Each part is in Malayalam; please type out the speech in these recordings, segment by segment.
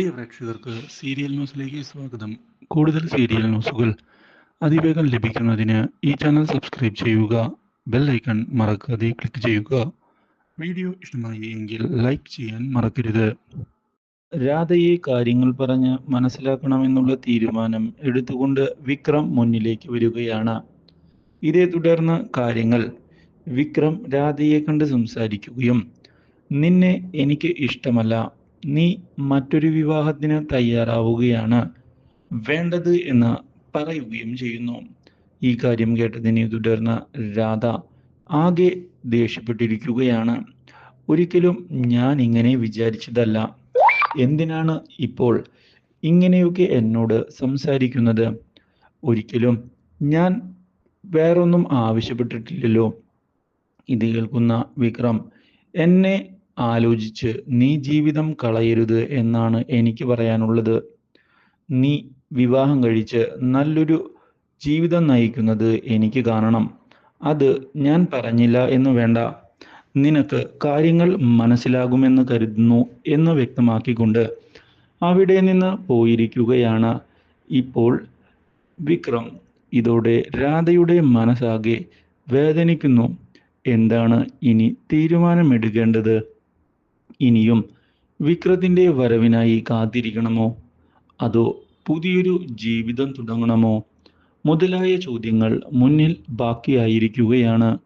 പ്രിയ പ്രേക്ഷകർക്ക് സീരിയൽ ന്യൂസിലേക്ക് സ്വാഗതം. കൂടുതൽ സീരിയൽ ന്യൂസുകൾ അതിവേഗം ലഭിക്കുന്നതിന് ഈ ചാനൽ സബ്സ്ക്രൈബ് ചെയ്യുക ബെൽ ഐക്കൺ മറക്കാതെ ക്ലിക്ക് ചെയ്യുക. വീഡിയോ ഇഷ്ടമായി എങ്കിൽ ലൈക്ക് ചെയ്യാൻ മറക്കരുത്. രാധയെ കാര്യങ്ങൾ പറഞ്ഞ് മനസ്സിലാക്കണമെന്നുള്ള തീരുമാനം എടുത്തുകൊണ്ട് വിക്രം മുന്നിലേക്ക് വരികയാണ്. ഇതേ തുടർന്ന് കാര്യങ്ങൾ. വിക്രം രാധയെ കണ്ട് സംസാരിക്കുകയും നിന്നെ എനിക്ക് ഇഷ്ടമല്ല. നീ മറ്റൊരു വിവാഹത്തിന് തയ്യാറാവുകയാണ്. വേണ്ടത് എന്ന് പറയുകയും ചെയ്യുന്നു. ഈ കാര്യം കേട്ടതിനെ തുടർന്ന് രാധ ആകെ ദേഷ്യപ്പെട്ടിരിക്കുകയാണ്. ഒരിക്കലും ഞാൻ ഇങ്ങനെ വിചാരിച്ചതല്ല. എന്തിനാണ് ഇപ്പോൾ ഇങ്ങനെയൊക്കെ എന്നോട് സംസാരിക്കുന്നത്? ഒരിക്കലും ഞാൻ വേറൊന്നും ആവശ്യപ്പെട്ടിട്ടില്ലല്ലോ. ഇത് കേൾക്കുന്ന വിക്രം എന്നെ ആലോചിച്ച് നീ ജീവിതം കളയരുത് എന്നാണ് എനിക്ക് പറയാനുള്ളത്. നീ വിവാഹം കഴിച്ച് നല്ലൊരു ജീവിതം നയിക്കുന്നത് എനിക്ക് കാണണം. അത് ഞാൻ പറഞ്ഞില്ല എന്ന് വേണ്ട. നിനക്ക് കാര്യങ്ങൾ മനസ്സിലാകുമെന്ന് കരുതുന്നു എന്ന് വ്യക്തമാക്കിക്കൊണ്ട് അവിടെ നിന്ന് പോയിരിക്കുകയാണ്. ഇപ്പോൾ വിക്രം ഇതോടെ രാധയുടെ മനസ്സാകെ വേദനിക്കുന്നു. എന്താണ് ഇനി തീരുമാനമെടുക്കേണ്ടത്? ഇനിയും വിക്രത്തിന്റെ വരവിനായി കാത്തിരിക്കണമോ? അതോ പുതിയൊരു ജീവിതം തുടങ്ങണമോ? മുതലായ ചോദ്യങ്ങൾ മുന്നിൽ ബാക്കിയായിരിക്കുകയാണ്.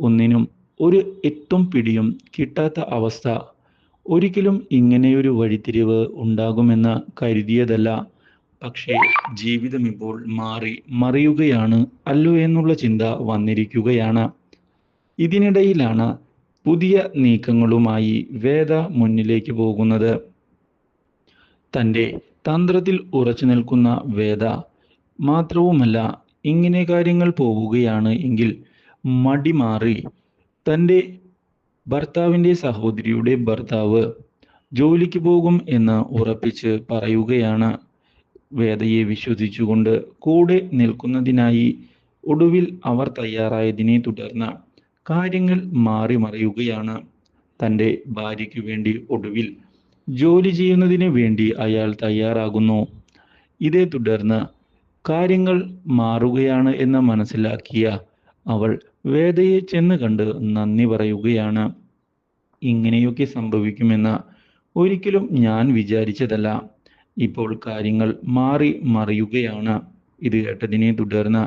ഒന്നിനും ഒരു എത്തും പിടിയും കിട്ടാത്ത അവസ്ഥ ഒരിക്കലും ഇങ്ങനെയൊരു വഴിത്തിരിവ് ഉണ്ടാകുമെന്ന് കരുതിയതല്ല. പക്ഷേ ജീവിതം ഇപ്പോൾ മാറി മറിയുകയാണ് അല്ലോ എന്നുള്ള ചിന്ത വന്നിരിക്കുകയാണ്. ഇതിനിടയിലാണ് പുതിയ നീക്കങ്ങളുമായി വേദ മുന്നിലേക്ക് പോകുന്നത്. തന്റെ തന്ത്രത്തിൽ ഉറച്ചു നിൽക്കുന്ന വേദ മാത്രവുമല്ല ഇങ്ങനെ കാര്യങ്ങൾ പോവുകയാണ് എങ്കിൽ മടി മാറി തന്റെ ഭർത്താവിന്റെ സഹോദരിയുടെ ഭർത്താവ് ജോലിക്ക് പോകും എന്ന് ഉറപ്പിച്ച് പറയുകയാണ്. വേദയെ വിശ്വസിച്ചുകൊണ്ട് കൂടെ നിൽക്കുന്നതിനായി ഒടുവിൽ അവർ തയ്യാറായതിനെ തുടർന്ന് കാര്യങ്ങൾ മാറി മറിയുകയാണ് തന്റെ ഭാര്യയ്ക്ക് വേണ്ടി ഒടുവിൽ ജോലി ചെയ്യുന്നതിന് വേണ്ടി അയാൾ തയ്യാറാകുന്നു. ഇതേ തുടർന്ന് കാര്യങ്ങൾ മാറുകയാണ് എന്ന് മനസ്സിലാക്കിയ അവൾ വേദയെ ചെന്ന് കണ്ട് നന്ദി പറയുകയാണ്. ഇങ്ങനെയൊക്കെ സംഭവിക്കുമെന്ന് ഒരിക്കലും ഞാൻ വിചാരിച്ചതല്ല. ഇപ്പോൾ കാര്യങ്ങൾ മാറി മറിയുകയാണ്. ഇത് കേട്ടതിനെ തുടർന്ന്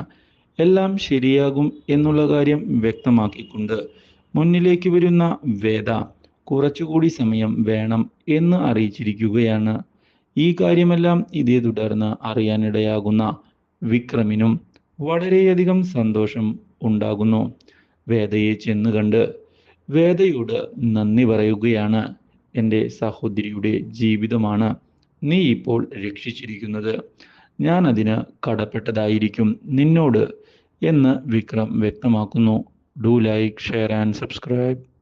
എല്ലാം ശരിയാകും എന്നുള്ള കാര്യം വ്യക്തമാക്കിക്കൊണ്ട് മുന്നിലേക്ക് വരുന്ന വേദ കുറച്ചുകൂടി സമയം വേണം എന്ന് അറിയിച്ചിരിക്കുകയാണ്. ഈ കാര്യമെല്ലാം ഇതേ തുടർന്ന് അറിയാനിടയാകുന്ന വിക്രമിനും വളരെയധികം സന്തോഷം ഉണ്ടാകുന്നു. വേദയെ ചെന്ന് കണ്ട് വേദയോട് നന്ദി പറയുകയാണ്. എന്റെ സഹോദരിയുടെ ജീവിതമാണ് നീ ഇപ്പോൾ രക്ഷിച്ചിരിക്കുന്നത്. ഞാൻ അതിന് കടപ്പെട്ടതായിരിക്കും. നിന്നോട് എന്ന് വിക്രം വ്യക്തമാക്കുന്നു. Do like share and subscribe